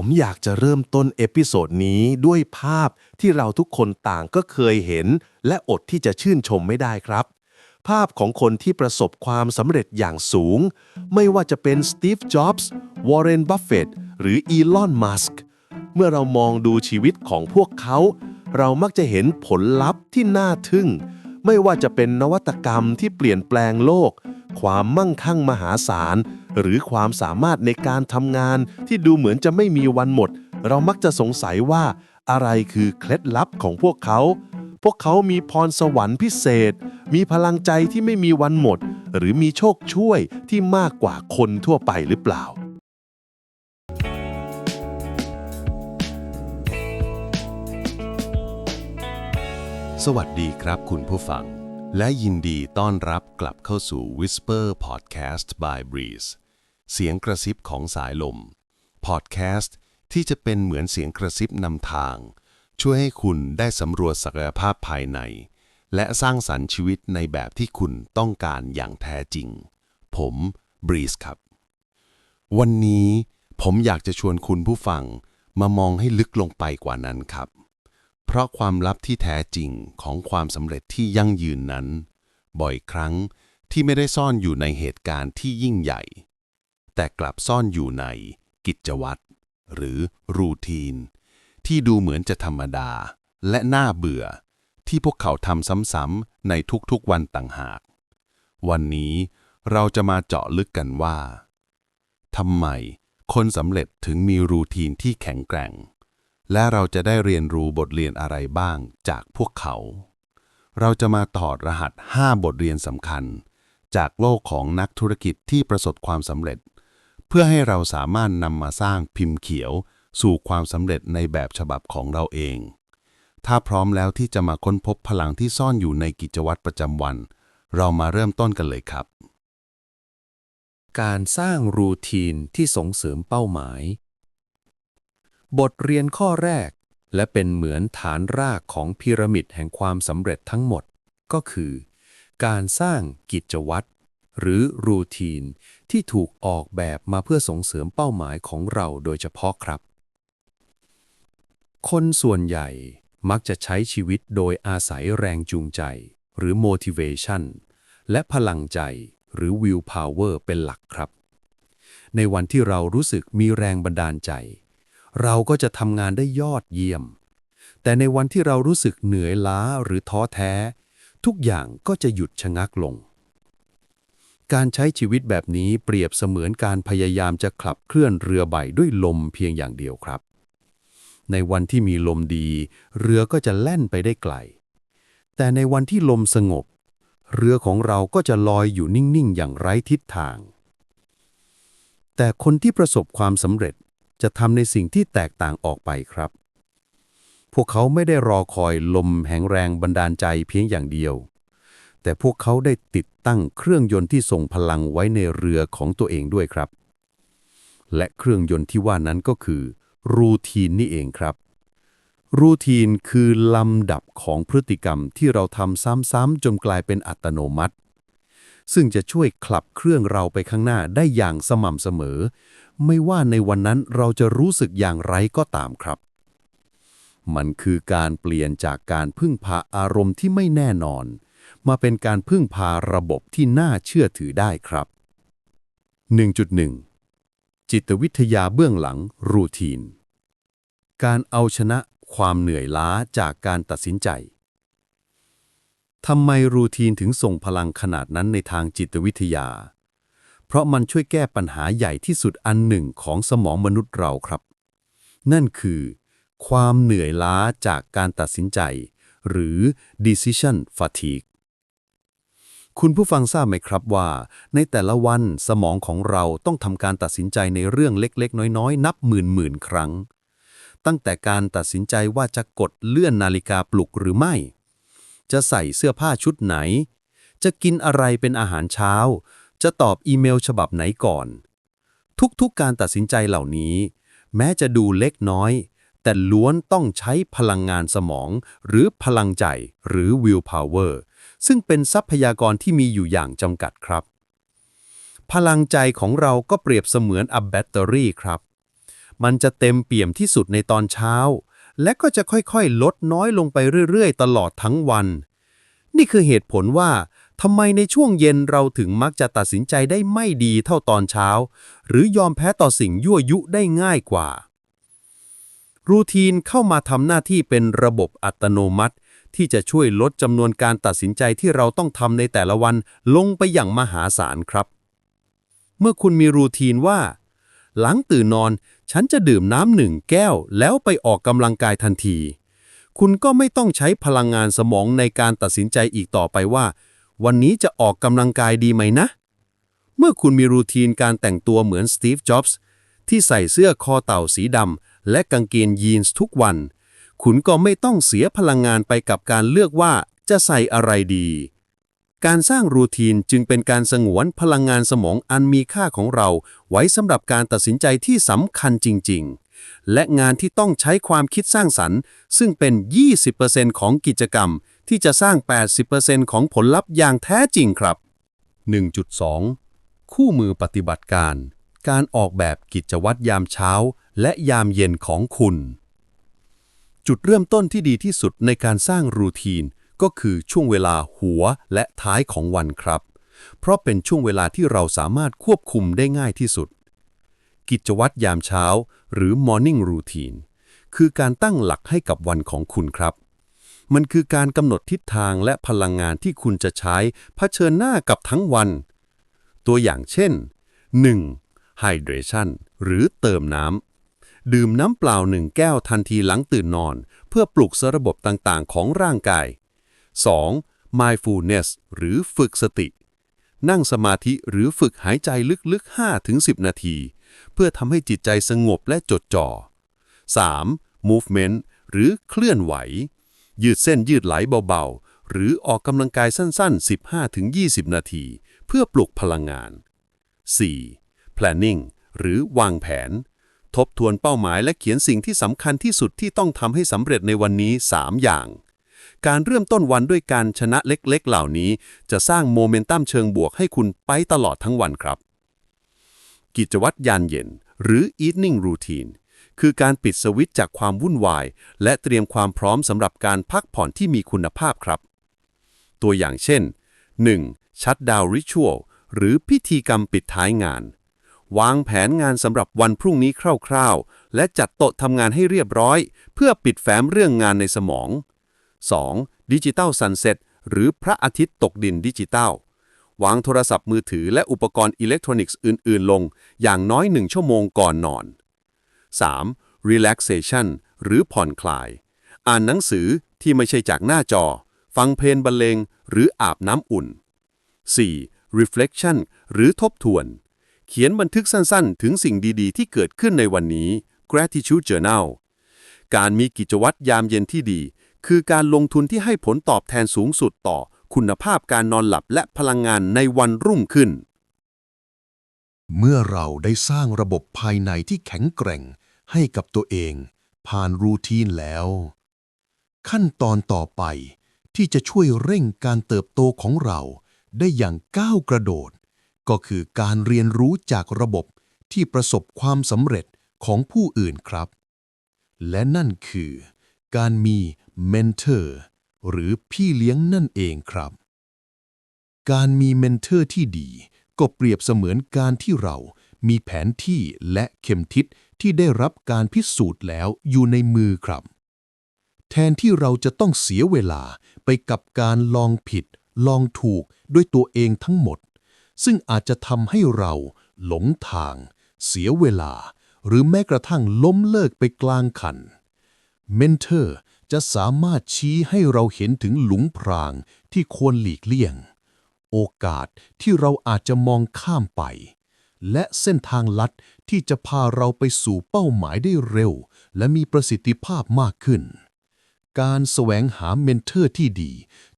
ผมอยากจะเริ่มต้นเอพิโซดนี้ด้วยภาพที่เราทุกคนต่างก็เคยเห็น และอดที่จะชื่นชมไม่ได้ครับ ภาพของคนที่ประสบความสำเร็จอย่างสูง ไม่ว่าจะเป็นสตีฟจ็อบส์วอร์เรนบัฟเฟตหรืออีลอนมัสก์เมื่อเรามองดูชีวิตของพวกเขา เรามักจะเห็นผลลัพธ์ที่น่าทึ่ง ไม่ว่าจะเป็นนวัตกรรมที่เปลี่ยนแปลงโลก ความมั่งคั่งมหาศาล หรือความสามารถในการทำงานที่ดูเหมือนจะไม่มีวันหมด เรามักจะสงสัยว่าอะไรคือเคล็ดลับของพวกเขา พวกเขามีพรสวรรค์พิเศษ มีพลังใจที่ไม่มีวันหมด หรือมีโชคช่วยที่มากกว่าคนทั่วไปหรือเปล่าสวัสดีครับคุณผู้ฟัง และยินดีต้อนรับกลับเข้าสู่ Whisper Podcast by Breeze เสียงกระซิบของสายลม Podcast ที่จะเป็นเหมือนเสียงกระซิบนำทาง ช่วยให้คุณได้สำรวจศักยภาพภายใน และสร้างสรรค์ชีวิตในแบบที่คุณต้องการอย่างแท้จริง ผม Breeze ครับ วันนี้ผมอยากจะชวนคุณผู้ฟังมามองให้ลึกลงไปกว่านั้นครับ เพราะความลับที่แท้จริงของความสำเร็จที่ยั่งยืนนั้น บ่อยครั้งที่ไม่ได้ซ่อนอยู่ในเหตุการณ์ที่ยิ่งใหญ่ แต่กลับซ่อนอยู่ในกิจวัตรหรือรูทีน ที่ดูเหมือนจะธรรมดาและน่าเบื่อ ที่พวกเขาทำซ้ำๆในทุกๆวันต่างหาก วันนี้เราจะมาเจาะลึกกันว่าทำไมคนสำเร็จถึงมีรูทีนที่แข็งแกร่ง และเราจะได้เรียนรู้บทเรียนอะไรบ้างจากพวกเขา เราจะมาถอดรหัส 5 บทเรียนสำคัญ จากโลกของนักธุรกิจที่ประสบความสำเร็จ เพื่อให้เราสามารถนำมาสร้างพิมพ์เขียวสู่ความสำเร็จในแบบฉบับของเราเอง ถ้าพร้อมแล้วที่จะมาค้นพบพลังที่ซ่อนอยู่ในกิจวัตรประจำวัน เรามาเริ่มต้นกันเลยครับ การสร้างรูทีนที่ส่งเสริมเป้าหมาย บทเรียนข้อแรก และเป็นเหมือนฐานรากของพีระมิดแห่งความสำเร็จทั้งหมด ก็คือ การสร้างกิจวัตรหรือรูทีนที่ถูกออกแบบมาเพื่อส่งเสริมเป้าหมายของเราโดยเฉพาะครับ คนส่วนใหญ่มักจะใช้ชีวิตโดยอาศัยแรงจูงใจ หรือ motivation และพลังใจหรือ will power เป็นหลักครับ ในวันที่เรารู้สึกมีแรงบันดาลใจ เราก็จะทำงานได้ยอดเยี่ยม แต่ในวันที่เรารู้สึกเหนื่อยล้าหรือท้อแท้ ทุกอย่างก็จะหยุดชะงักลง การใช้ชีวิตแบบนี้เปรียบเสมือนการพยายามจะขับเคลื่อนเรือใบด้วยลมเพียงอย่างเดียวครับ ในวันที่มีลมดี เรือก็จะแล่นไปได้ไกล แต่ในวันที่ลมสงบ เรือของเราก็จะลอยอยู่นิ่งๆ อย่างไร้ทิศทางแต่คนที่ประสบความสำเร็จ จะทำในสิ่งที่แตกต่างออกไปครับ พวกเขาไม่ได้รอคอยลมแห่งแรงบันดาลใจเพียงอย่างเดียว แต่พวกเขาได้ติดตั้งเครื่องยนต์ที่ส่งพลังไว้ในเรือของตัวเองด้วยครับ และเครื่องยนต์ที่ว่านั้นก็คือ รูทีนนี่เองครับ รูทีนคือลำดับของพฤติกรรมที่เราทำซ้ำๆจนกลายเป็นอัตโนมัติซึ่งจะช่วยขับเครื่องเราไปข้างหน้าได้อย่างสม่ำเสมอ ไม่ว่าในวันนั้นเราจะรู้สึกอย่างไรก็ตามครับ มันคือการเปลี่ยนจากการพึ่งพาอารมณ์ที่ไม่แน่นอน มาเป็นการพึ่งพาระบบที่น่าเชื่อถือได้ครับ 1.1 จิตวิทยาเบื้องหลังรูทีน การเอาชนะความเหนื่อยล้าจากการตัดสินใจทำไมรูทีนถึงส่งพลังขนาดนั้นในทางจิตวิทยา เพราะมันช่วยแก้ปัญหาใหญ่ที่สุดอันหนึ่งของสมองมนุษย์เราครับ นั่นคือ ความเหนื่อยล้าจากการตัดสินใจ หรือ decision fatigue คุณผู้ฟังทราบไหมครับว่า ในแต่ละวันสมองของเราต้องทำการตัดสินใจในเรื่องเล็กๆ น้อยๆ นับหมื่นๆครั้ง ตั้งแต่การตัดสินใจว่าจะกดเลื่อนนาฬิกาปลุกหรือไม่ จะใส่เสื้อผ้าชุดไหน จะกินอะไรเป็นอาหารเช้า จะตอบอีเมลฉบับไหนก่อน ทุกๆการตัดสินใจเหล่านี้ แม้จะดูเล็กน้อย แต่ล้วนต้องใช้พลังงานสมอง หรือพลังใจหรือ will power ซึ่งเป็นทรัพยากรที่มีอยู่อย่างจำกัดครับ พลังใจของเราก็เปรียบเสมือนอับแบตเตอรี่ครับ มันจะเต็มเปี่ยมที่สุดในตอนเช้า และก็จะค่อยๆ ลดน้อยลงไปเรื่อยๆ ตลอดทั้งวัน นี่คือเหตุผลว่า ทำไมในช่วงเย็นเราถึงมักจะตัดสินใจได้ไม่ดีเท่าตอนเช้า หรือยอมแพ้ต่อสิ่งยั่วยุได้ง่ายกว่า รูทีนเข้ามาทำหน้าที่เป็นระบบอัตโนมัติ ที่จะช่วยลดจำนวนการตัดสินใจที่เราต้องทำในแต่ละวันลงไปอย่างมหาศาลครับ เมื่อคุณมีรูทีนว่า หลังตื่นนอนฉันจะดื่มน้ำหนึ่งแก้วแล้วไปออกกำลังกายทันที คุณก็ไม่ต้องใช้พลังงานสมองในการตัดสินใจอีกต่อไปว่า วันนี้จะออกกำลังกายดีไหมนะ เมื่อคุณมีรูทีนการแต่งตัวเหมือนสตีฟ จ็อบส์ที่ใส่เสื้อคอเต่าสีดำและกางเกงยีนส์ทุกวัน คุณก็ไม่ต้องเสียพลังงานไปกับการเลือกว่าจะใส่อะไรดี การสร้างรูทีนจึงเป็นการสงวนพลังงานสมองอันมีค่าของเรา ไว้สำหรับการตัดสินใจที่สำคัญจริง ๆ และงานที่ต้องใช้ความคิดสร้างสรรค์ ซึ่งเป็น 20%ของกิจกรรม ที่จะสร้าง 80%ของผลลัพธ์อย่างแท้จริงครับ 1.2 คู่มือปฏิบัติการ การออกแบบกิจวัตรยามเช้า และยามเย็นของคุณ จุดเริ่มต้นที่ดีที่สุดในการสร้างรูทีน ก็คือช่วงเวลาหัวและท้ายของวันครับ เพราะเป็นช่วงเวลาที่เราสามารถควบคุมได้ง่ายที่สุด กิจวัตรยามเช้า หรือ morning routine คือการตั้งหลักให้กับวันของคุณครับ มันคือการกำหนดทิศทางและพลังงานที่คุณจะใช้เผชิญหน้ากับทั้งวัน ตัวอย่างเช่น 1. hydration หรือเติมน้ำ ดื่มน้ำเปล่าหนึ่งแก้วทันทีหลังตื่นนอน เพื่อปลุกสระบบต่างๆ ของร่างกาย 2. mindfulness หรือฝึกสติ นั่งสมาธิหรือฝึกหายใจลึกๆ 5-10 นาที เพื่อทำให้จิตใจสงบและจดจ่อ 3. movement หรือเคลื่อนไหว ยืดเส้นยืดไหลเบาๆ หรือออกกำลังกายสั้นๆ 15-20 นาที เพื่อปลุกพลังงาน 4. planning หรือวางแผน ทบทวนเป้าหมายและเขียนสิ่งที่สำคัญที่สุดที่ต้องทำให้สำเร็จในวันนี้ 3 อย่าง การเริ่มต้นวันด้วยการชนะเล็กๆ เหล่านี้ จะสร้างโมเมนตัมเชิงบวกให้คุณไปตลอดทั้งวันครับ กิจวัตรยานเย็น หรือ evening routine คือการปิดสวิตช์จากความวุ่นวาย และเตรียมความพร้อมสำหรับการพักผ่อนที่มีคุณภาพครับ ตัวอย่างเช่น 1. ชัดดาวริชวลหรือพิธีกรรมปิดท้ายงาน วางแผนงานสำหรับวันพรุ่งนี้คร่าวๆ และจัดโต๊ะทำงานให้เรียบร้อย เพื่อปิดแฟ้มเรื่องงานในสมอง 2. ดิจิตอลซันเซ็ตหรือพระอาทิตย์ตกดินดิจิตอลวางโทรศัพท์มือถือและอุปกรณ์อิเล็กทรอนิกส์อื่น ๆ ลง อย่างน้อยหนึ่งชั่วโมงก่อนนอน 3. relaxation หรือผ่อนคลาย อ่านหนังสือที่ไม่ใช่จากหน้าจอ ฟังเพลงบรรเลงหรืออาบน้ำอุ่น 4. reflection หรือทบทวน เขียนบันทึกสั้นๆ ถึงสิ่งดีๆ ที่เกิดขึ้นในวันนี้ gratitude journal การมีกิจวัตรยามเย็นที่ดี คือการลงทุนที่ให้ผลตอบแทนสูงสุดต่อคุณภาพการนอนหลับและพลังงานในวันรุ่งขึ้น เมื่อเราได้สร้างระบบภายในที่แข็งแกร่ง ให้กับตัวเอง ผ่านรูทีนแล้ว ขั้นตอนต่อไปที่จะช่วยเร่งการเติบโตของเราได้อย่างก้าวกระโดด ก็คือการเรียนรู้จากระบบที่ประสบความสำเร็จของผู้อื่นครับ และนั่นคือการมีเมนเทอร์หรือพี่เลี้ยงนั่นเองครับ การมีเมนเทอร์ที่ดี ก็เปรียบเสมือนการที่เรามีแผนที่และเข็มทิศ ที่ได้รับการพิสูจน์แล้วอยู่ในมือครับ แทนที่เราจะต้องเสียเวลาไปกับการลองผิด ลองถูกด้วยตัวเองทั้งหมด ซึ่งอาจจะทำให้เราหลงทาง เสียเวลา หรือแม้กระทั่งล้มเลิกไปกลางคัน เมนเทอร์จะสามารถชี้ให้เราเห็นถึงหลุมพรางที่ควรหลีกเลี่ยง โอกาสที่เราอาจจะมองข้ามไป และเส้นทางลัดที่จะพาเราไปสู่เป้าหมายได้เร็ว และมีประสิทธิภาพมากขึ้น การแสวงหาเมนเทอร์ที่ดี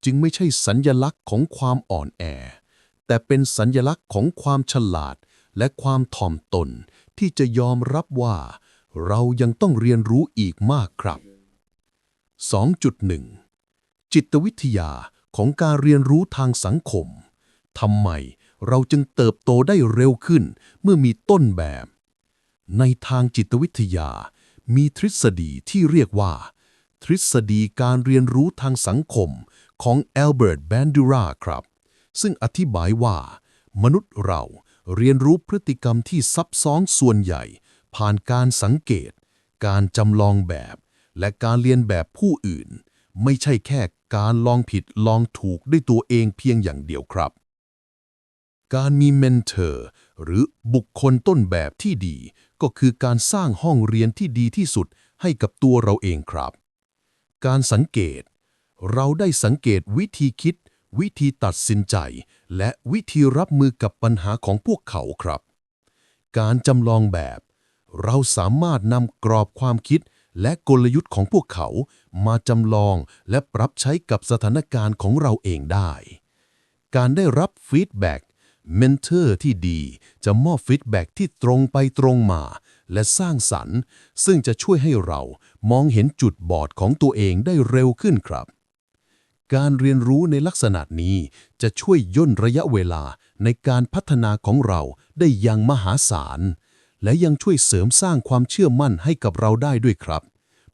จึงไม่ใช่สัญญลักษณ์ของความอ่อนแอ แต่เป็นสัญญลักษณ์ของความฉลาดและความถ่อมตนที่จะยอมรับว่า เรายังต้องเรียนรู้อีกมากครับ 2.1 จิตวิทยาของการเรียนรู้ทางสังคมทำไม เราจึงเติบโตได้เร็วขึ้นเมื่อมีต้นแบบ ในทางจิตวิทยา มีทฤษฎีที่เรียกว่า ทฤษฎีการเรียนรู้ทางสังคมของแอลเบิร์ตแบนดูราครับ ซึ่งอธิบายว่า มนุษย์เราเรียนรู้พฤติกรรมที่ซับซ้อนส่วนใหญ่ ผ่านการสังเกต การจำลองแบบ และการเรียนแบบผู้อื่น ไม่ใช่แค่การลองผิดลองถูกด้วยตัวเองเพียงอย่างเดียวครับ การมีเมนเทอร์หรือบุคคลต้นแบบที่ดี ก็คือการสร้างห้องเรียนที่ดีที่สุดให้กับตัวเราเองครับ การสังเกต เราได้สังเกตวิธีคิด วิธีตัดสินใจ และวิธีรับมือกับปัญหาของพวกเขาครับ การจำลองแบบ เราสามารถนำกรอบความคิดและกลยุทธ์ของพวกเขามาจำลองและปรับใช้กับสถานการณ์ของเราเองได้ การได้รับฟีดแบ็ก เมนเทอร์ที่ดีจะมอบฟีดแบ็กที่ตรงไปตรงมา และสร้างสรรค์ ซึ่งจะช่วยให้เรามองเห็นจุดบอดของตัวเองได้เร็วขึ้นครับ การเรียนรู้ในลักษณะนี้จะช่วยย่นระยะเวลาในการพัฒนาของเราได้อย่างมหาศาล และยังช่วยเสริมสร้างความเชื่อมั่นให้กับเราได้ด้วยครับ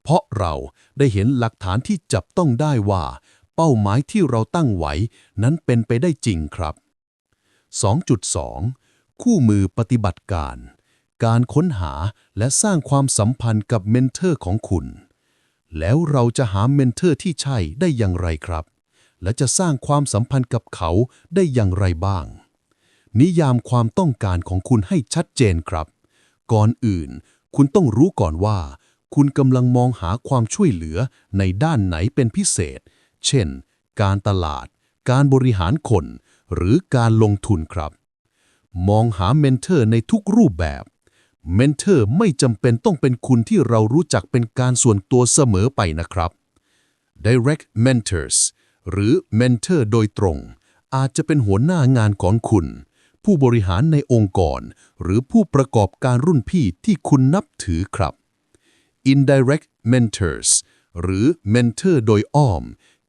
เพราะเราได้เห็นหลักฐานที่จับต้องได้ว่า เป้าหมายที่เราตั้งไว้นั้นเป็นไปได้จริงครับ 2.2 คู่มือปฏิบัติการ การค้นหาและสร้างความสัมพันธ์กับเมนเทอร์ของคุณ แล้วเราจะหาเมนเทอร์ที่ใช่ได้อย่างไรครับ และจะสร้างความสัมพันธ์กับเขาได้อย่างไรบ้าง นิยามความต้องการของคุณให้ชัดเจนครับ ก่อนอื่น คุณต้องรู้ก่อนว่า คุณกำลังมองหาความช่วยเหลือในด้านไหนเป็นพิเศษ เช่น การตลาด การบริหารคน หรือการลงทุนครับ มองหาเมนเทอร์ในทุกรูปแบบเมนเทอร์ไม่จำเป็นต้องเป็นคุณที่เรารู้จักเป็นการส่วนตัวเสมอไปนะครับ direct mentors หรือ mentor โดยตรง อาจจะเป็นหัวหน้างานของคุณ ผู้บริหารในองค์กร หรือผู้ประกอบการรุ่นพี่ที่คุณนับถือครับ indirect mentors หรือ mentor โดยอ้อม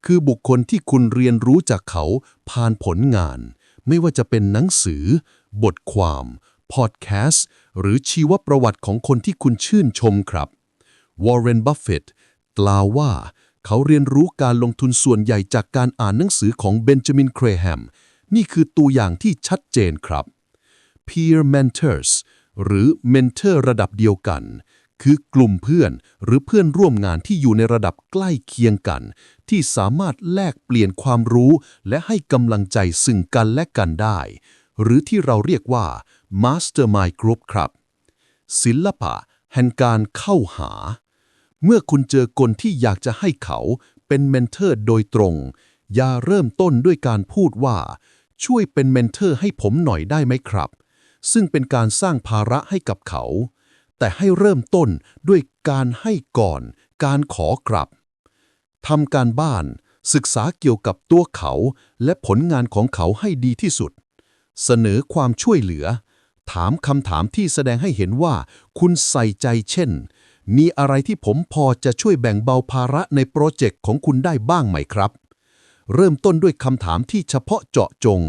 คือบุคคลที่คุณเรียนรู้จากเขาผ่านผลงาน ไม่ว่าจะเป็นหนังสือ บทความ พอดแคสต์ หรือชีวประวัติของคนที่คุณชื่นชมครับวอร์เรนบัฟเฟตกล่าวว่า เขาเรียนรู้การลงทุนส่วนใหญ่จากการอ่านหนังสือของเบนจามินเครแฮมนี่คือตัวอย่างที่ชัดเจนครับ peer mentors หรือ mentor ระดับเดียวกัน คือกลุ่มเพื่อนหรือเพื่อนร่วมงานที่อยู่ในระดับใกล้เคียงกัน ที่สามารถแลกเปลี่ยนความรู้ และให้กำลังใจซึ่งกันและกันได้ หรือที่เราเรียกว่า mastermind group ครับ ศิลปะแห่งการเข้าหา เมื่อคุณเจอคนที่อยากจะให้เขาเป็นเมนเทอร์โดยตรง อย่าเริ่มต้นด้วยการพูดว่า ช่วยเป็นเมนเทอร์ให้ผมหน่อยได้ไหมครับ ซึ่งเป็นการสร้างภาระให้กับเขา แต่ให้เริ่มต้นด้วยการให้ก่อน การขอกลับทำการบ้านศึกษาเกี่ยวกับตัวเขาและผลงานของเขาให้ดีที่สุด เสนอความช่วยเหลือ ถามคำถามที่แสดงให้เห็นว่า คุณใส่ใจเช่น มีอะไรที่ผมพอจะช่วยแบ่งเบาภาระในโปรเจกต์ของคุณได้บ้างไหมครับ เริ่มต้นด้วยคำถามที่เฉพาะเจาะจง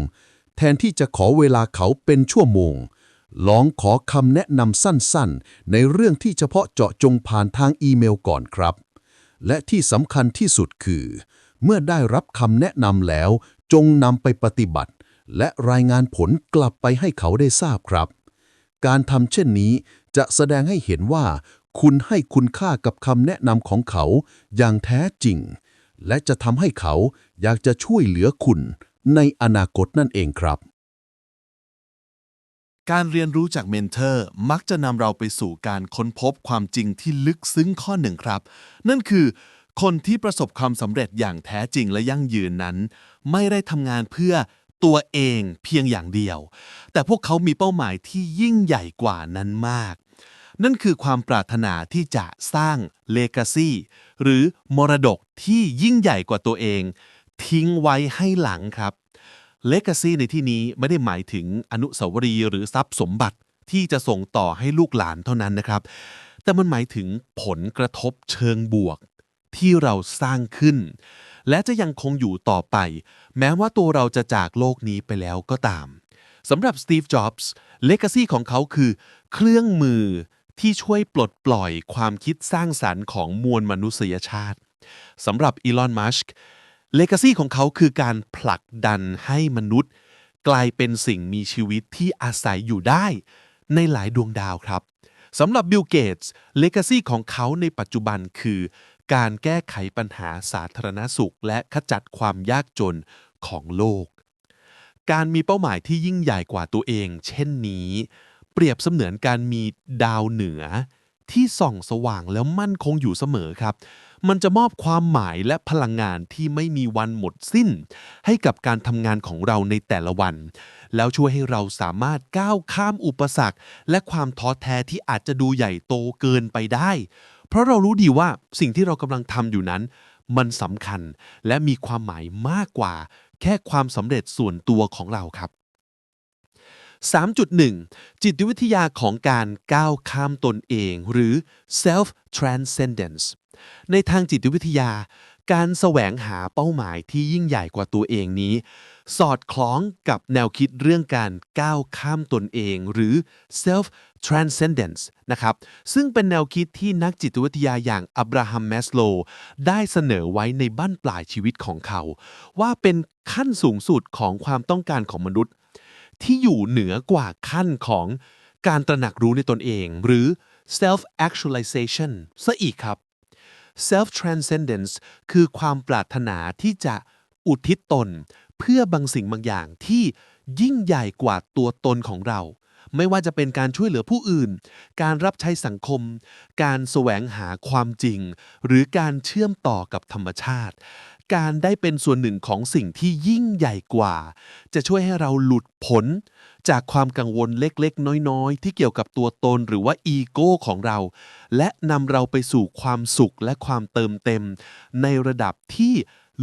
แทนที่จะขอเวลาเขาเป็นชั่วโมง ลองขอคำแนะนำสั้นๆ ในเรื่องที่เฉพาะเจาะจงผ่านทางอีเมลก่อนครับ และที่สำคัญที่สุดคือ เมื่อได้รับคำแนะนำแล้ว จงนำไปปฏิบัติ และรายงานผลกลับไปให้เขาได้ทราบครับ การทำเช่นนี้จะแสดงให้เห็นว่า คุณให้คุณค่ากับคำแนะนำของเขาอย่างแท้จริง และจะทำให้เขาอยากจะช่วยเหลือคุณในอนาคตนั่นเองครับ การเรียนรู้จากเมนเทอร์มักจะนำเราไปสู่การค้นพบความจริงที่ลึกซึ้งข้อหนึ่งครับ นั่นคือ คนที่ประสบความสำเร็จอย่างแท้จริงและยั่งยืนนั้น ไม่ได้ทำงานเพื่อตัวเองเพียงอย่างเดียว แต่พวกเขามีเป้าหมายที่ยิ่งใหญ่กว่านั้นมาก นั่นคือความปรารถนาที่จะสร้างเลกาซีหรือมรดกที่ยิ่งใหญ่กว่าตัวเอง ทิ้งไว้ให้หลังครับ Legacy ในที่นี้ไม่ได้หมายถึงอนุสาวรีย์หรือทรัพย์สมบัติที่จะส่งต่อให้ลูกหลานเท่านั้นนะครับ แต่มันหมายถึงผลกระทบเชิงบวก ที่เราสร้างขึ้น และจะยังคงอยู่ต่อไป แม้ว่าตัวเราจะจากโลกนี้ไปแล้วก็ตามสำหรับสตีฟจ็อบส์เลกาซีของเขาคือ เครื่องมือที่ช่วยปลดปล่อยความคิดสร้างสรรค์ของมวลมนุษยชาติสำหรับอีลอนมัสก์ เลกาซีของเขาคือการผลักดันให้มนุษย์ กลายเป็นสิ่งมีชีวิตที่อาศัยอยู่ได้ในหลายดวงดาวครับสำหรับบิลเกตส์เลกาซีของเขาในปัจจุบันคือ การแก้ไขปัญหาสาธารณสุข และขจัดความยากจนของโลก การมีเป้าหมายที่ยิ่งใหญ่กว่าตัวเอง เช่นนี้ เปรียบเสมือนการมีดาวเหนือ ที่ส่องสว่างแล้วมั่นคงอยู่เสมอครับ มันจะมอบความหมายและพลังงานที่ไม่มีวันหมดสิ้น ให้กับการทำงานของเราในแต่ละวัน แล้วช่วยให้เราสามารถก้าวข้ามอุปสรรค และความท้อแท้ที่อาจจะดูใหญ่โตเกินไปได้ เพราะเรารู้ดีว่าสิ่งที่เรากำลังทำอยู่นั้น มันสำคัญและมีความหมายมากกว่า แค่ความสำเร็จส่วนตัวของเราครับ3.1 จิตวิทยาของการก้าวข้ามตนเอง หรือ self transcendence ในทางจิตวิทยา การแสวงหาเป้าหมายที่ยิ่งใหญ่กว่าตัวเองนี้ สอดคล้องกับแนวคิดเรื่องการก้าวข้ามตนเองหรือ self transcendence นะครับ ซึ่งเป็นแนวคิดที่นักจิตวิทยาอย่างอับราฮัมแมสโล ได้เสนอไว้ในบั้นปลายชีวิตของเขา ว่าเป็นขั้นสูงสุดของความต้องการของมนุษย์ ที่อยู่เหนือกว่าขั้นของการตระหนักรู้ในตนเอง หรือ self actualization ซะอีกครับ self transcendence คือความปรารถนาที่จะอุทิศตน เพื่อบางสิ่งบางอย่างที่ยิ่งใหญ่กว่าตัวตนของเรา ไม่ว่าจะเป็นการช่วยเหลือผู้อื่น การรับใช้สังคม การแสวงหาความจริง หรือการเชื่อมต่อกับธรรมชาติ การได้เป็นส่วนหนึ่งของสิ่งที่ยิ่งใหญ่กว่า จะช่วยให้เราหลุดพ้น จากความกังวลเล็กๆ น้อยๆ ที่เกี่ยวกับตัวตนหรือว่าอีโก้ของเรา และนำเราไปสู่ความสุขและความเติมเต็ม ในระดับที่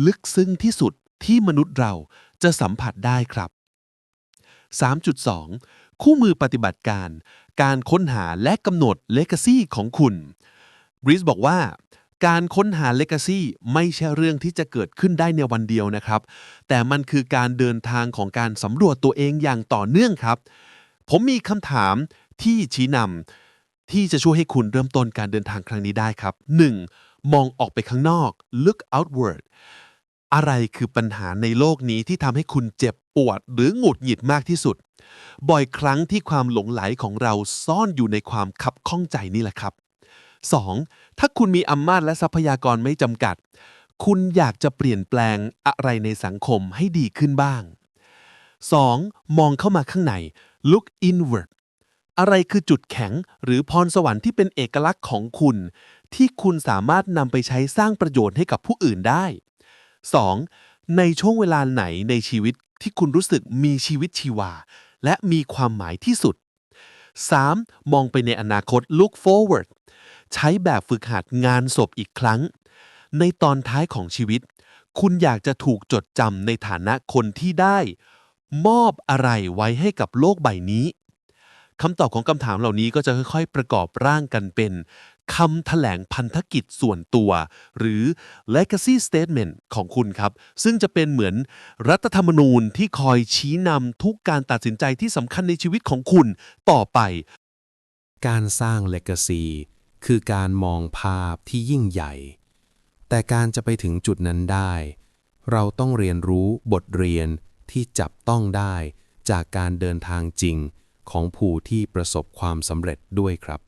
ลึกซึ้งที่สุดที่มนุษย์เราจะสัมผัสได้ครับ 3.2 คู่มือปฏิบัติการ การค้นหาและกำหนดเลก a ซีของคุณบริสบอกว่า การค้นหาเลก a ซีไม่ใช่เรื่องที่จะเกิดขึ้นได้ในวันเดียวนะครับ แต่มันคือการเดินทางของการสำรวจตัวเองอย่างต่อเนื่องครับ ผมมีคำถามที่ชี้นำที่จะช่วยให้คุณเริ่มต้นการเดินทางครั้งนี้ได้ครับ 1. มองออกไปข้างนอก look outward อะไรคือปัญหาในโลกนี้ที่ทำให้คุณเจ็บปวดหรือหงุดหงิดมากที่สุด บ่อยครั้งที่ความหลงไหลของเราซ่อนอยู่ในความขับข้องใจนี่แหละครับ 2. ถ้าคุณมีอำนาจและทรัพยากรไม่จำกัด คุณอยากจะเปลี่ยนแปลงอะไรในสังคมให้ดีขึ้นบ้าง 2. มองเข้ามาข้างใน look inward อะไรคือจุดแข็งหรือพรสวรรค์ที่เป็นเอกลักษณ์ของคุณ ที่คุณสามารถนำไปใช้สร้างประโยชน์ให้กับผู้อื่นได้ 2. ในช่วงเวลาไหนในชีวิตที่คุณรู้สึกมีชีวิตชีวา และมีความหมายที่สุด 3. มองไปในอนาคต look forward ใช้แบบฝึกหัดงานศพอีกครั้ง ในตอนท้ายของชีวิต คุณอยากจะถูกจดจำในฐานะคนที่ได้ มอบอะไรไว้ให้กับโลกใบนี้คำตอบของคำถามเหล่านี้ก็จะค่อยๆ ประกอบร่างกันเป็นคำแถลงพันธกิจส่วนตัว หรือ legacy statement ของคุณครับ ซึ่งจะเป็นเหมือนรัฐธรรมนูญที่คอยชี้นำทุกการตัดสินใจที่สำคัญในชีวิตของคุณต่อไป การสร้าง Legacy คือการมองภาพที่ยิ่งใหญ่ แต่การจะไปถึงจุดนั้นได้ เราต้องเรียนรู้บทเรียนที่จับต้องได้จากการเดินทางจริงของผู้ที่ประสบความสำเร็จด้วยครับ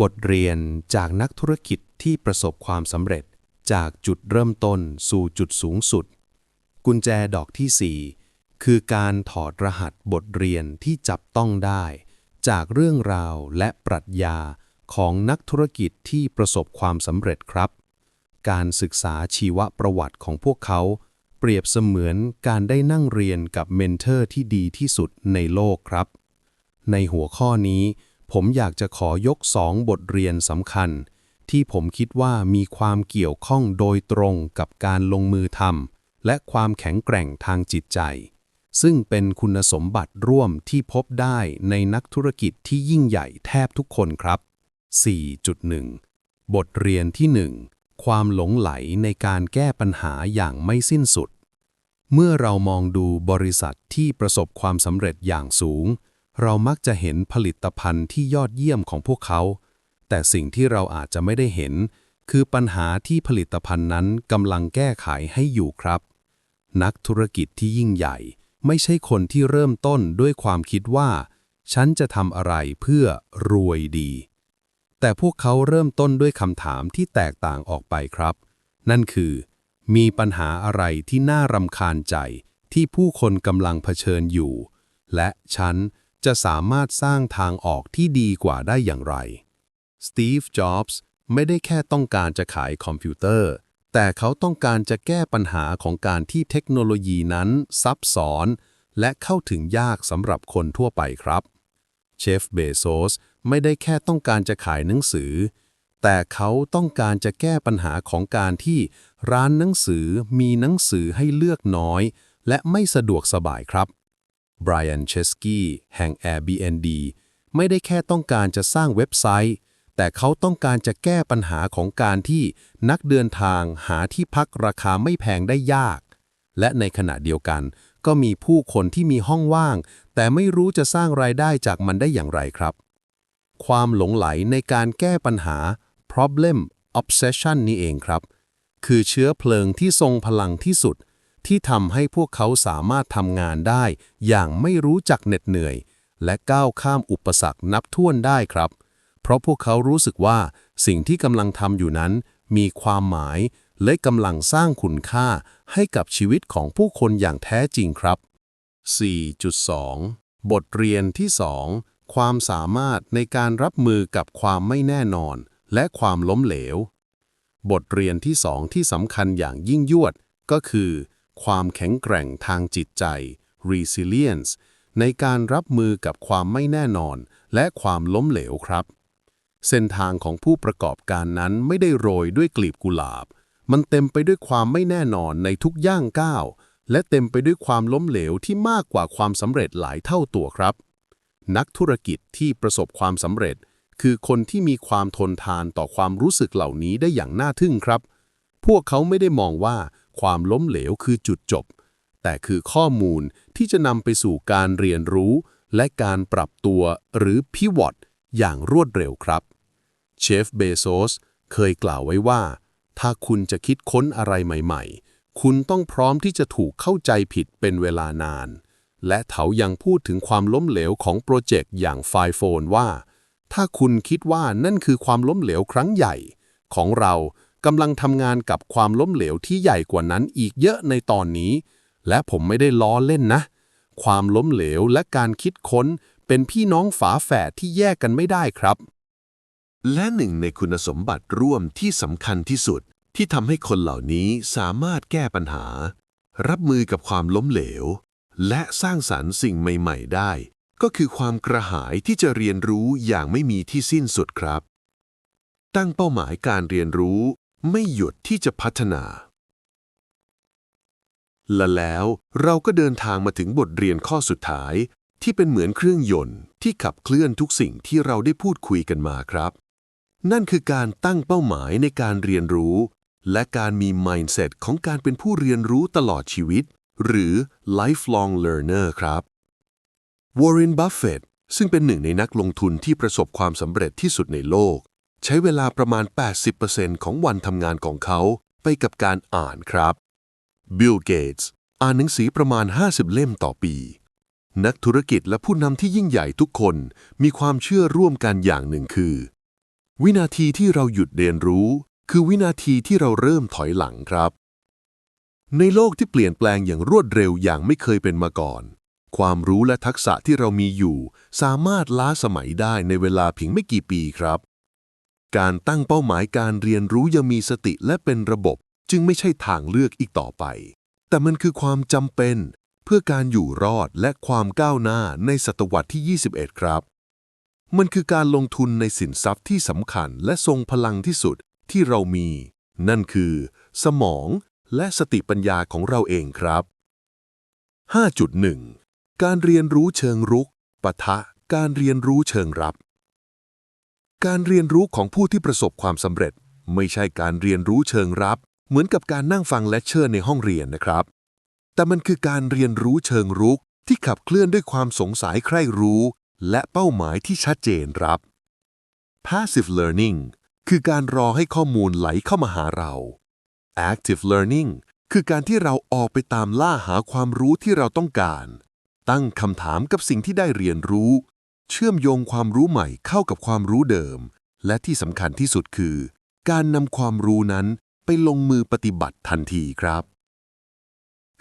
บทเรียนจากนักธุรกิจที่ประสบความสำเร็จจากจุดเริ่มต้นสู่จุดสูงสุด กุญแจดอกที่ 4 คือการถอดรหัสบทเรียนที่จับต้องได้ จากเรื่องราวและปรัชญา ของนักธุรกิจที่ประสบความสำเร็จครับ การศึกษาชีวประวัติของพวกเขา เปรียบเสมือนการได้นั่งเรียนกับเมนเทอร์ที่ดีที่สุดในโลกครับ ในหัวข้อนี้ ผมอยากจะขอยกสองบทเรียนสำคัญ ที่ผมคิดว่ามีความเกี่ยวข้องโดยตรงกับการลงมือทำและความแข็งแกร่งทางจิตใจ ซึ่งเป็นคุณสมบัติร่วมที่พบได้ในนักธุรกิจที่ยิ่งใหญ่แทบทุกคนครับ 4.1 บทเรียนที่ 1 ความหลงไหลในการแก้ปัญหาอย่างไม่สิ้นสุด เมื่อเรามองดูบริษัทที่ประสบความสำเร็จอย่างสูง เรามักจะเห็นผลิตภัณฑ์ที่ยอดเยี่ยมของพวกเขา แต่สิ่งที่เราอาจจะไม่ได้เห็น คือปัญหาที่ผลิตภัณฑ์นั้นกำลังแก้ไขให้อยู่ครับ นักธุรกิจที่ยิ่งใหญ่ ไม่ใช่คนที่เริ่มต้นด้วยความคิดว่า ฉันจะทำอะไรเพื่อรวยดี แต่พวกเขาเริ่มต้นด้วยคำถามที่แตกต่างออกไปครับ นั่นคือ มีปัญหาอะไรที่น่ารำคาญใจที่ผู้คนกำลังเผชิญอยู่ และฉันจะสามารถสร้างทางออกที่ดีกว่าได้อย่างไร สตีฟ จ็อบส์ไม่ได้แค่ต้องการจะขายคอมพิวเตอร์ แต่เขาต้องการจะแก้ปัญหาของการที่เทคโนโลยีนั้นซับซ้อน และเข้าถึงยากสำหรับคนทั่วไปครับ เชฟเบโซสไม่ได้แค่ต้องการจะขายหนังสือ แต่เขาต้องการจะแก้ปัญหาของการที่ร้านหนังสือมีหนังสือให้เลือกน้อย และไม่สะดวกสบายครับไบรอันเชสกี้แห่ง Airbnb ไม่ได้แค่ต้องการจะสร้างเว็บไซต์ แต่เขาต้องการจะแก้ปัญหาของการที่นักเดินทางหาที่พักราคาไม่แพงได้ยาก และในขณะเดียวกัน ก็มีผู้คนที่มีห้องว่าง แต่ไม่รู้จะสร้างรายได้จากมันได้อย่างไรครับ ความหลงไหลในการแก้ปัญหา problem obsession นี่เองครับ คือเชื้อเพลิงที่ทรงพลังที่สุด ที่ทำให้พวกเขาสามารถทำงานได้ อย่างไม่รู้จักเหน็ดเหนื่อย และก้าวข้ามอุปสรรคนับท่วนได้ครับ เพราะพวกเขารู้สึกว่าสิ่งที่กำลังทำอยู่นั้น มีความหมาย และกำลังสร้างคุณค่าให้กับชีวิตของผู้คนอย่างแท้จริงครับ 4.2 บทเรียนที่ 2 ความสามารถในการรับมือกับความไม่แน่นอน และความล้มเหลว บทเรียนที่สองที่สำคัญอย่างยิ่งยวด ก็คือ ความแข็งแกร่งทางจิตใจ resilience ในการรับมือกับความไม่แน่นอน และความล้มเหลวครับ เส้นทางของผู้ประกอบการนั้นไม่ได้โรยด้วยกลีบกุหลาบ มันเต็มไปด้วยความไม่แน่นอนในทุกย่างก้าว และเต็มไปด้วยความล้มเหลวที่มากกว่าความสำเร็จหลายเท่าตัวครับ นักธุรกิจที่ประสบความสำเร็จ คือคนที่มีความทนทานต่อความรู้สึกเหล่านี้ได้อย่างน่าทึ่งครับ พวกเขาไม่ได้มองว่าความล้มเหลวคือจุดจบ แต่คือข้อมูลที่จะนำไปสู่การเรียนรู้ และการปรับตัวหรือพิวอตอย่างรวดเร็วครับ เชฟเบโซสเคยกล่าวไว้ว่า ถ้าคุณจะคิดค้นอะไรใหม่ๆ คุณต้องพร้อมที่จะถูกเข้าใจผิดเป็นเวลานาน และเขายังพูดถึงความล้มเหลวของโปรเจกต์อย่างไฟโฟนว่า ถ้าคุณคิดว่านั่นคือความล้มเหลวครั้งใหญ่ ของเรากำลังทำงานกับความล้มเหลวที่ใหญ่กว่านั้นอีกเยอะในตอนนี้ และผมไม่ได้ล้อเล่นนะ ความล้มเหลวและการคิดค้นเป็นพี่น้องฝาแฝดที่แยกกันไม่ได้ครับ และหนึ่งในคุณสมบัติร่วมที่สำคัญที่สุดที่ทำให้คนเหล่านี้สามารถแก้ปัญหา รับมือกับความล้มเหลว และสร้างสรรค์สิ่งใหม่ ๆ ได้ ก็คือความกระหายที่จะเรียนรู้อย่างไม่มีที่สิ้นสุดครับ ตั้งเป้าหมายการเรียนรู้ไม่หยุดที่จะพัฒนา และแล้วเราก็เดินทางมาถึงบทเรียนข้อสุดท้ายที่เป็นเหมือนเครื่องยนต์ที่ขับเคลื่อนทุกสิ่งที่เราได้พูดคุยกันมาครับ นั่นคือการตั้งเป้าหมายในการเรียนรู้ และการมี mindset ของการเป็นผู้เรียนรู้ตลอดชีวิต หรือ lifelong learner ครับ Warren Buffett ซึ่งเป็นหนึ่งในนักลงทุนที่ประสบความสำเร็จที่สุดในโลก ใช้เวลาประมาณ 80%ของวันทำงานของเขาไปกับการอ่านครับ Bill Gates อ่านหนังสือประมาณ 50 เล่มต่อปี นักธุรกิจและผู้นำที่ยิ่งใหญ่ทุกคนมีความเชื่อร่วมกันอย่างหนึ่งคือ วินาทีที่เราหยุดเรียนรู้ คือวินาทีที่เราเริ่มถอยหลังครับ ในโลกที่เปลี่ยนแปลงอย่างรวดเร็วอย่างไม่เคยเป็นมาก่อน ความรู้และทักษะที่เรามีอยู่ สามารถล้าสมัยได้ในเวลาเพียงไม่กี่ปีครับ การตั้งเป้าหมายการเรียนรู้ยังมีสติและเป็นระบบ จึงไม่ใช่ทางเลือกอีกต่อไป แต่มันคือความจำเป็น เพื่อการอยู่รอดและความก้าวหน้าในศตวรรษที่ 21 ครับ มันคือการลงทุนในสินทรัพย์ที่สำคัญและทรงพลังที่สุดที่เรามี นั่นคือ สมองและสติปัญญาของเราเองครับ 5.1 การเรียนรู้เชิงรุกปะทะการเรียนรู้เชิงรับ การเรียนรู้ของผู้ที่ประสบความสำเร็จ ไม่ใช่การเรียนรู้เชิงรับ เหมือนกับการนั่งฟังและเชอร์ในห้องเรียนนะครับ แต่มันคือการเรียนรู้เชิงรุกที่ขับเคลื่อนด้วยความสงสัยใคร่รู้ และเป้าหมายที่ชัดเจนครับ Passive learning คือการรอให้ข้อมูลไหลเข้ามาหาเรา Active learning คือการที่เราออกไปตามล่าหาความรู้ที่เราต้องการ ตั้งคำถามกับสิ่งที่ได้เรียนรู้ เชื่อมโยงความรู้ใหม่เข้ากับความรู้เดิม และที่สำคัญที่สุดคือ การนำความรู้นั้นไปลงมือปฏิบัติทันทีครับ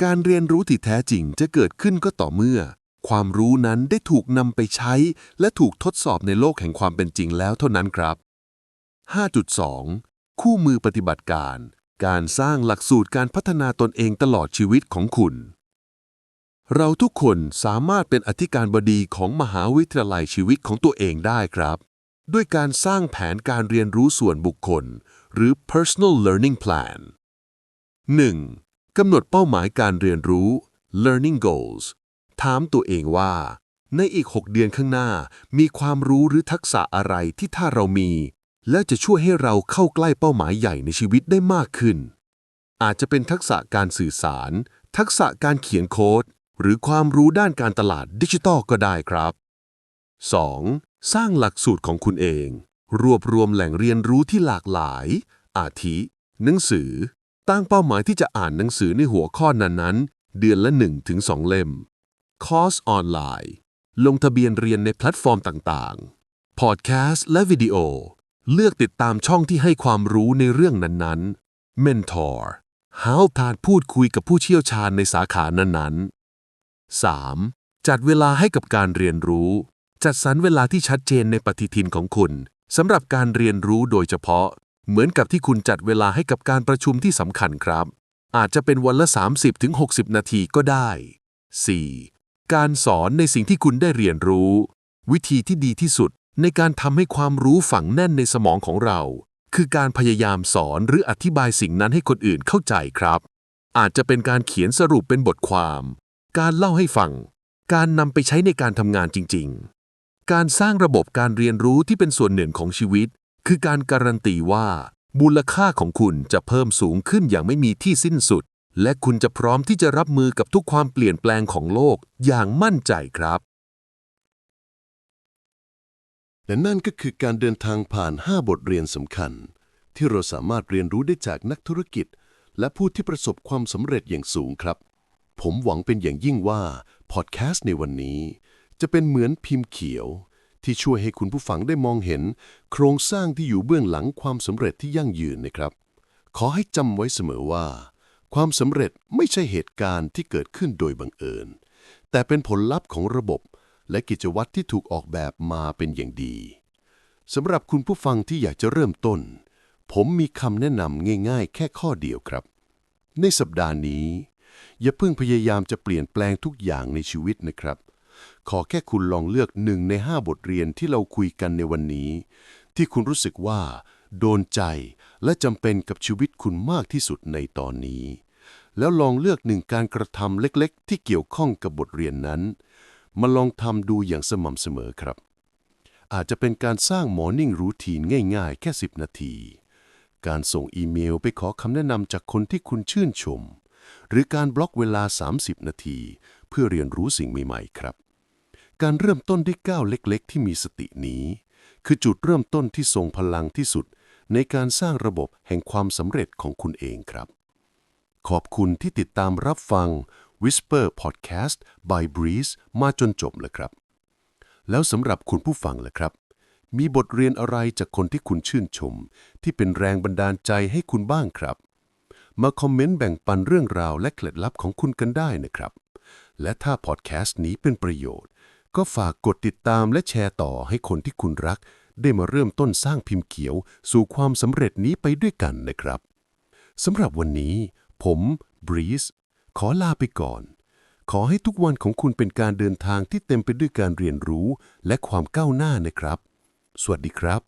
การเรียนรู้ที่แท้จริงจะเกิดขึ้นก็ต่อเมื่อ ความรู้นั้นได้ถูกนำไปใช้ และถูกทดสอบในโลกแห่งความเป็นจริงแล้วเท่านั้นครับ 5.2 คู่มือปฏิบัติการ การสร้างหลักสูตรการพัฒนาตนเองตลอดชีวิตของคุณ เราทุกคนสามารถเป็นอธิการบดีของมหาวิทยาลัยชีวิตของตัวเองได้ครับ ด้วยการสร้างแผนการเรียนรู้ส่วนบุคคล หรือ personal learning plan 1. กำหนดเป้าหมายการเรียนรู้ learning goals ถามตัวเองว่า ในอีก 6 เดือนข้างหน้า มีความรู้หรือทักษะอะไรที่ถ้าเรามี แล้วจะช่วยให้เราเข้าใกล้เป้าหมายใหญ่ในชีวิตได้มากขึ้น อาจจะเป็นทักษะการสื่อสาร ทักษะการเขียนโค้ด หรือความรู้ด้านการตลาดดิจิทัลก็ได้ครับ 2. สร้างหลักสูตรของคุณเอง รวบรวมแหล่งเรียนรู้ที่หลากหลาย อาทิ หนังสือ ตั้งเป้าหมายที่จะอ่านหนังสือในหัวข้อนั้นๆ เดือนละ 1-2 เล่ม คอร์สออนไลน์ ลงทะเบียนเรียนในแพลตฟอร์มต่างๆ พอดแคสต์และวิดีโอ เลือกติดตามช่องที่ให้ความรู้ในเรื่องนั้นๆเมนทอร์หาโอกาสพูดคุยกับผู้เชี่ยวชาญในสาขานั้นๆ 3. จัดเวลาให้กับการเรียนรู้ จัดสรรเวลาที่ชัดเจนในปฏิทินของคุณสำหรับการเรียนรู้โดยเฉพาะ เหมือนกับที่คุณจัดเวลาให้กับการประชุมที่สำคัญครับ อาจจะเป็นวันละ 30-60 นาทีก็ได้ 4. การสอนในสิ่งที่คุณได้เรียนรู้ วิธีที่ดีที่สุดในการทำให้ความรู้ฝังแน่นในสมองของเรา คือการพยายามสอนหรืออธิบายสิ่งนั้นให้คนอื่นเข้าใจครับ อาจจะเป็นการเขียนสรุปเป็นบทความ การเล่าให้ฟัง การนำไปใช้ในการทำงานจริง ๆ การสร้างระบบการเรียนรู้ที่เป็นส่วนหนึ่งของชีวิต คือการการันตีว่ามูลค่าของคุณจะเพิ่มสูงขึ้นอย่างไม่มีที่สิ้นสุด และคุณจะพร้อมที่จะรับมือกับทุกความเปลี่ยนแปลงของโลกอย่างมั่นใจครับและนั่นก็คือการเดินทางผ่าน 5 บทเรียนสำคัญ ที่เราสามารถเรียนรู้ได้จากนักธุรกิจ และผู้ที่ประสบความสำเร็จอย่างสูงครับ ผมหวังเป็นอย่างยิ่งว่า พอดแคสต์ในวันนี้ จะเป็นเหมือนพิมพ์เขียว ที่ช่วยให้คุณผู้ฟังได้มองเห็น โครงสร้างที่อยู่เบื้องหลังความสำเร็จที่ยั่งยืนนะครับ ขอให้จำไว้เสมอว่า ความสำเร็จไม่ใช่เหตุการณ์ที่เกิดขึ้นโดยบังเอิญ แต่เป็นผลลัพธ์ของระบบ และกิจวัตรที่ถูกออกแบบมาเป็นอย่างดีสำหรับคุณผู้ฟังที่อยากจะเริ่มต้น ผมมีคำแนะนำง่าย ๆ แค่ข้อเดียวครับ ในสัปดาห์นี้ อย่าเพิ่งพยายามจะเปลี่ยนแปลงทุกอย่างในชีวิตนะครับ ขอแค่คุณลองเลือกหนึ่งในห้าบทเรียนที่เราคุยกันในวันนี้ ที่คุณรู้สึกว่า โดนใจและจำเป็นกับชีวิตคุณมากที่สุดในตอนนี้ แล้วลองเลือกหนึ่งการกระทำเล็กๆ ที่เกี่ยวข้องกับบทเรียนนั้น มาลองทำดูอย่างสม่ำเสมอครับ อาจจะเป็นการสร้าง Morning Routine ง่ายๆ แค่ 10 นาที การส่งอีเมลไปขอคำแนะนำจากคนที่คุณชื่นชม หรือการบล็อกเวลา 30 นาที เพื่อเรียนรู้สิ่งใหม่ๆ ครับ การเริ่มต้นด้วยก้าวเล็กๆ ที่มีสตินี้คือจุดเริ่มต้นที่ทรงพลังที่สุด ในการสร้างระบบแห่งความสำเร็จของคุณเองครับ ขอบคุณที่ติดตามรับฟัง Whisper Podcast by Breeze มาจนจบเลยครับ แล้วสำหรับคุณผู้ฟังล่ะครับ มีบทเรียนอะไรจากคนที่คุณชื่นชม ที่เป็นแรงบันดาลใจให้คุณบ้างครับ มาคอมเมนต์แบ่งปันเรื่องราวและเคล็ดลับของคุณกันได้นะครับ และถ้าพอดแคสต์นี้เป็นประโยชน์ ก็ฝากกดติดตามและแชร์ต่อให้คนที่คุณรัก ได้มาเริ่มต้นสร้างพิมพ์เขียว สู่ความสำเร็จนี้ไปด้วยกันนะครับสำหรับวันนี้ ผมบรีซขอลาไปก่อน ขอให้ทุกวันของคุณเป็นการเดินทางที่เต็มไปด้วยการเรียนรู้และความก้าวหน้านะครับ สวัสดีครับ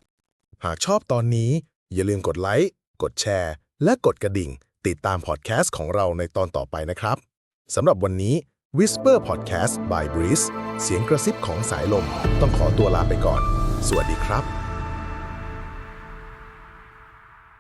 หากชอบตอนนี้ อย่าลืมกดไลค์กดแชร์ และกดกระดิ่ง ติดตามพอดแคสต์ของเราในตอนต่อไปนะครับสำหรับวันนี้ Whisper Podcast by Breeze เสียงกระซิบของสายลม ต้องขอตัวลาไปก่อน สวัสดีครับ